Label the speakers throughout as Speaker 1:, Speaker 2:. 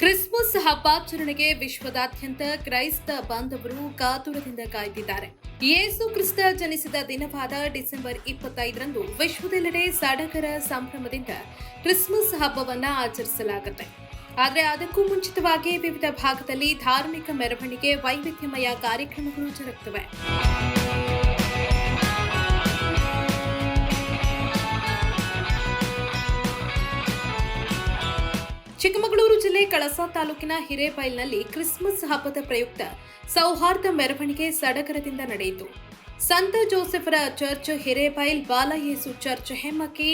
Speaker 1: Christmas ಹಬ್ಬಾಚರಣೆಗೆ ವಿಶ್ವದಾದ್ಯಂತ ಕ್ರೈಸ್ತ ಬಾಂಧವರು ಕಾತುರದಿಂದ ಕಾಯ್ದಿದ್ದಾರೆ. ಯೇಸು ಕ್ರಿಸ್ತ ಜನಿಸಿದ ದಿನವಾದ ಡಿಸೆಂಬರ್ ಇಪ್ಪತ್ತೈದರಂದು ವಿಶ್ವದೆಲ್ಲೆಡೆ ಸಡಗರ ಸಂಭ್ರಮದಿಂದ ಕ್ರಿಸ್ಮಸ್ ಹಬ್ಬವನ್ನ ಆಚರಿಸಲಾಗುತ್ತೆ. ಆದರೆ ಅದಕ್ಕೂ ಮುಂಚಿತವಾಗಿ ವಿವಿಧ ಭಾಗದಲ್ಲಿ ಧಾರ್ಮಿಕ ಮೆರವಣಿಗೆ ವೈವಿಧ್ಯಮಯ ಕಾರ್ಯಕ್ರಮಗಳು ಜರುಗುತ್ತವೆ ಚಿಕ್ಕಮಗಳೂರು ಜಿಲ್ಲೆ ಕಳಸಾ ತಾಲೂಕಿನ ಹಿರೇಬೈಲ್ನಲ್ಲಿ ಕ್ರಿಸ್ಮಸ್ ಹಬ್ಬದ ಪ್ರಯುಕ್ತ ಸೌಹಾರ್ದ ಮೆರವಣಿಗೆ ಸಡಗರದಿಂದ ನಡೆಯಿತು. ಸಂತ ಜೋಸೆಫರ ಚರ್ಚ್ ಹಿರೇಬೈಲ್ ಬಾಲಯೇಸು ಚರ್ಚ್ ಹೆಮ್ಮಕ್ಕಿ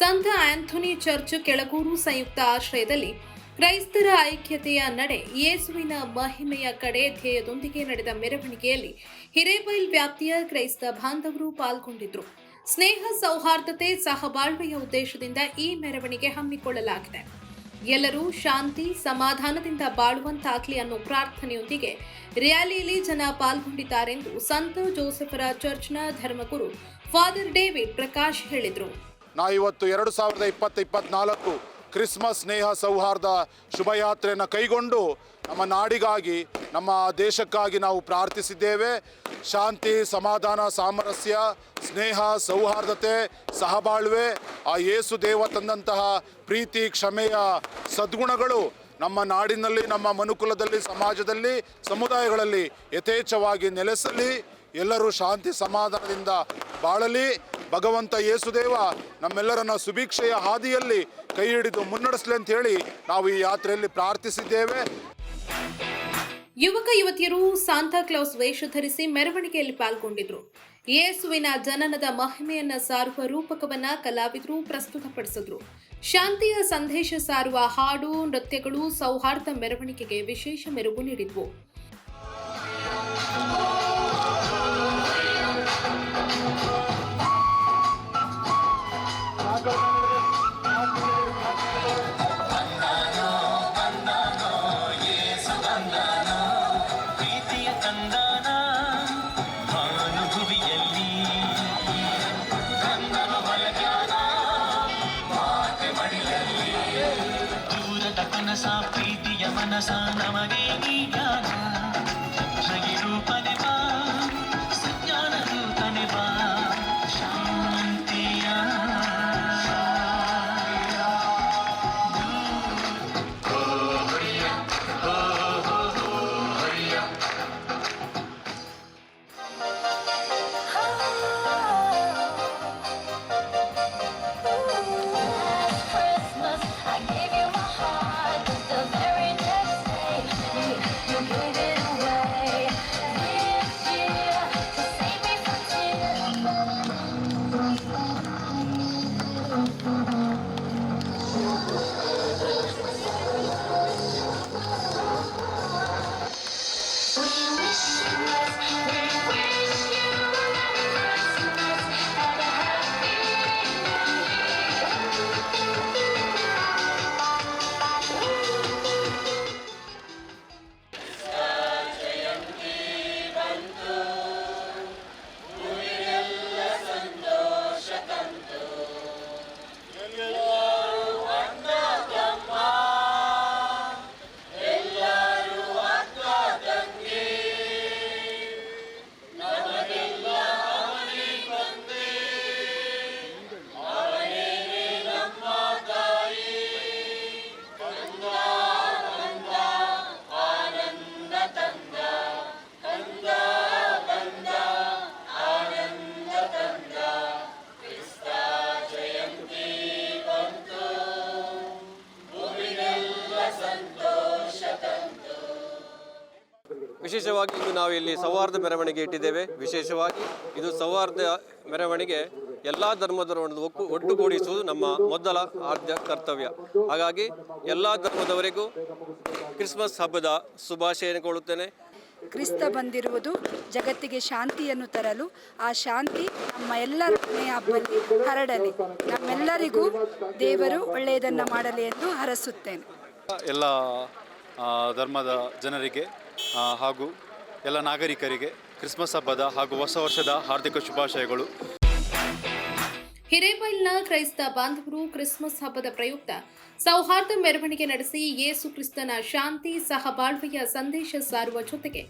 Speaker 1: ಸಂತ ಆಂಥೋನಿ ಚರ್ಚ್ ಕೆಳಗೂರು ಸಂಯುಕ್ತ ಆಶ್ರಯದಲ್ಲಿ ಕ್ರೈಸ್ತರ ಐಕ್ಯತೆಯ ನಡೆ ಯೇಸುವಿನ ಮಹಿಮೆಯ ಕಡೆ ಧ್ಯೇಯದೊಂದಿಗೆ ನಡೆದ ಮೆರವಣಿಗೆಯಲ್ಲಿ ಹಿರೇಬೈಲ್ ವ್ಯಾಪ್ತಿಯ ಕ್ರೈಸ್ತ ಬಾಂಧವರು ಪಾಲ್ಗೊಂಡಿದ್ರು. ಸ್ನೇಹ ಸೌಹಾರ್ದತೆ ಸಹಬಾಳ್ವೆಯ ಉದ್ದೇಶದಿಂದ ಈ ಮೆರವಣಿಗೆ ಹಮ್ಮಿಕೊಳ್ಳಲಾಗಿದೆ. ಎಲ್ಲರೂ ಶಾಂತಿ, ಸಮಾಧಾನದಿಂದ ಬಾಳುವಂತಾಗಲಿ ಅನ್ನೋ ಪ್ರಾರ್ಥನೆಯೊಂದಿಗೆ ರ್ಯಾಲಿಯಲ್ಲಿ ಜನ ಪಾಲ್ಗೊಂಡಿದ್ದಾರೆಂದು ಸಂತ ಜೋಸೆಫರ ಚರ್ಚ್ನ ಧರ್ಮಗುರು ಫಾದರ್ ಡೇವಿಡ್ ಪ್ರಕಾಶ್ ಹೇಳಿದರು.
Speaker 2: ನಾ ಇವತ್ತು ಎರಡು ಸಾವಿರದ ಇಪ್ಪತ್ತು ಇಪ್ಪತ್ನಾಲ್ಕು ಕ್ರಿಸ್ಮಸ್ ಸ್ನೇಹ ಸೌಹಾರ್ದ ಶುಭಯಾತ್ರೆಯನ್ನು ಕೈಗೊಂಡು ನಮ್ಮ ನಾಡಿಗಾಗಿ, ನಮ್ಮ ದೇಶಕ್ಕಾಗಿ ನಾವು ಪ್ರಾರ್ಥಿಸಿದ್ದೇವೆ. ಶಾಂತಿ, ಸಮಾಧಾನ, ಸಾಮರಸ್ಯ, ಸ್ನೇಹ, ಸೌಹಾರ್ದತೆ, ಸಹಬಾಳ್ವೆ, ಆ ಯೇಸು ದೇವ ತಂದಂತಹ ಪ್ರೀತಿ, ಕ್ಷಮೆಯ ಸದ್ಗುಣಗಳು ನಮ್ಮ ನಾಡಿನಲ್ಲಿ, ನಮ್ಮ ಮನುಕುಲದಲ್ಲಿ, ಸಮಾಜದಲ್ಲಿ, ಸಮುದಾಯಗಳಲ್ಲಿ ಯಥೇಚ್ಛವಾಗಿ ನೆಲೆಸಲಿ, ಎಲ್ಲರೂ ಶಾಂತಿ ಸಮಾಧಾನದಿಂದ ಬಾಳಲಿ. ಭಗವಂತ ಯೇಸುದೇವ ನಮ್ಮೆಲ್ಲರನ್ನ ಸುಭಿಕ್ಷೆಯ ಹಾದಿಯಲ್ಲಿ ಕೈ ಹಿಡಿದು ಮುನ್ನಡೆಸಲಿ ಅಂತ ಹೇಳಿ ನಾವು ಈ ಯಾತ್ರೆಯಲ್ಲಿ ಪ್ರಾರ್ಥಿಸಿದ್ದೇವೆ.
Speaker 1: ಯುವಕ ಯುವತಿಯರು ಸಾಂತಾ ಕ್ಲೌಸ್ ವೇಷ ಧರಿಸಿ ಮೆರವಣಿಗೆಯಲ್ಲಿ ಪಾಲ್ಗೊಂಡಿದ್ರು. ಯೇಸುವಿನ ಜನನದ ಮಹಿಮೆಯನ್ನ ಸಾರುವ ರೂಪಕವನ್ನ ಕಲಾವಿದರು ಪ್ರಸ್ತುತಪಡಿಸಿದ್ರು. ಶಾಂತಿಯ ಸಂದೇಶ ಸಾರುವ ಹಾಡು, ನೃತ್ಯಗಳು, ಸೌಹಾರ್ದ ಮೆರವಣಿಗೆಗೆ ವಿಶೇಷ ಮೆರುಗು ನೀಡಿದ್ವು.
Speaker 3: ಕನಸ ಪ್ರೀತಿಯ ಮನಸ ನಮಗೆ ಈ ಜ್ಞಾನ ರೂಪನೆ
Speaker 4: ವಿಶೇಷವಾಗಿ ಇಂದು ನಾವು ಇಲ್ಲಿ ಸೌಹಾರ್ದ ಮೆರವಣಿಗೆ ಇಟ್ಟಿದ್ದೇವೆ. ವಿಶೇಷವಾಗಿ ಇದು ಸೌಹಾರ್ದ ಮೆರವಣಿಗೆ ಎಲ್ಲ ಧರ್ಮದವರನ್ನು ಒಕ್ಕು ಒಟ್ಟುಗೂಡಿಸುವುದು ನಮ್ಮ ಮೊದಲ ಆದ್ಯ ಕರ್ತವ್ಯ. ಹಾಗಾಗಿ ಎಲ್ಲ ಧರ್ಮದವರಿಗೂ ಕ್ರಿಸ್ಮಸ್ ಹಬ್ಬದ ಶುಭಾಶಯ ಕೊಡುತ್ತೇನೆ
Speaker 5: ಕ್ರಿಸ್ತ ಬಂದಿರುವುದು ಜಗತ್ತಿಗೆ ಶಾಂತಿಯನ್ನು ತರಲು ಆ ಶಾಂತಿ ನಮ್ಮ ಎಲ್ಲರ ಮನೆಯ ಹಬ್ಬಲ್ಲಿ ಹರಡಲಿ. ನಮ್ಮೆಲ್ಲರಿಗೂ ದೇವರು ಒಳ್ಳೆಯದನ್ನು ಮಾಡಲಿ ಎಂದು ಹರಸುತ್ತೇನೆ.
Speaker 6: ಎಲ್ಲ ಆ, ಧರ್ಮದ ಜನರಿಗೆ ಹಾಗೂ ಎಲ್ಲ ನಾಗರಿಕರಿಗೆ ಕ್ರಿಸ್ಮಸ್ ಹಬ್ಬದ ಹಾಗೂ ಹೊಸ ವರ್ಷದ ಹಾರ್ದಿಕ ಶುಭಾಶಯಗಳು.
Speaker 1: ಹಿರೇಬೈಲ್ನ ಕ್ರೈಸ್ತ ಬಾಂಧವರು ಕ್ರಿಸ್ಮಸ್ ಹಬ್ಬದ ಪ್ರಯುಕ್ತ ಸೌಹಾರ್ದ ಮೆರವಣಿಗೆ ನಡೆಸಿ ಯೇಸು ಕ್ರಿಸ್ತನ ಶಾಂತಿ ಸಹಬಾಳ್ವೆಯ ಸಂದೇಶ ಸಾರುವ ಜೊತೆಗೆ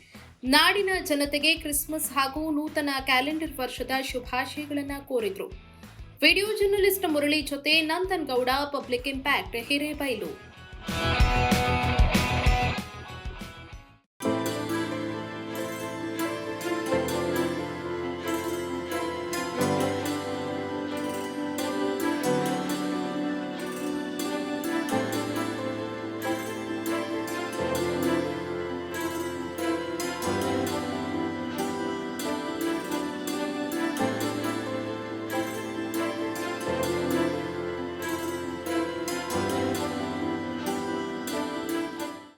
Speaker 1: ನಾಡಿನ ಜನತೆಗೆ ಕ್ರಿಸ್ಮಸ್ ಹಾಗೂ ನೂತನ ಕ್ಯಾಲೆಂಡರ್ ವರ್ಷದ ಶುಭಾಶಯಗಳನ್ನು ಕೋರಿದರು. ವಿಡಿಯೋ ಜರ್ನಲಿಸ್ಟ್ ಮುರಳಿ ಜೊತೆ ನಂದನ್ ಗೌಡ, ಪಬ್ಲಿಕ್ ಇಂಪ್ಯಾಕ್ಟ್ ಹಿರೇಬೈಲು.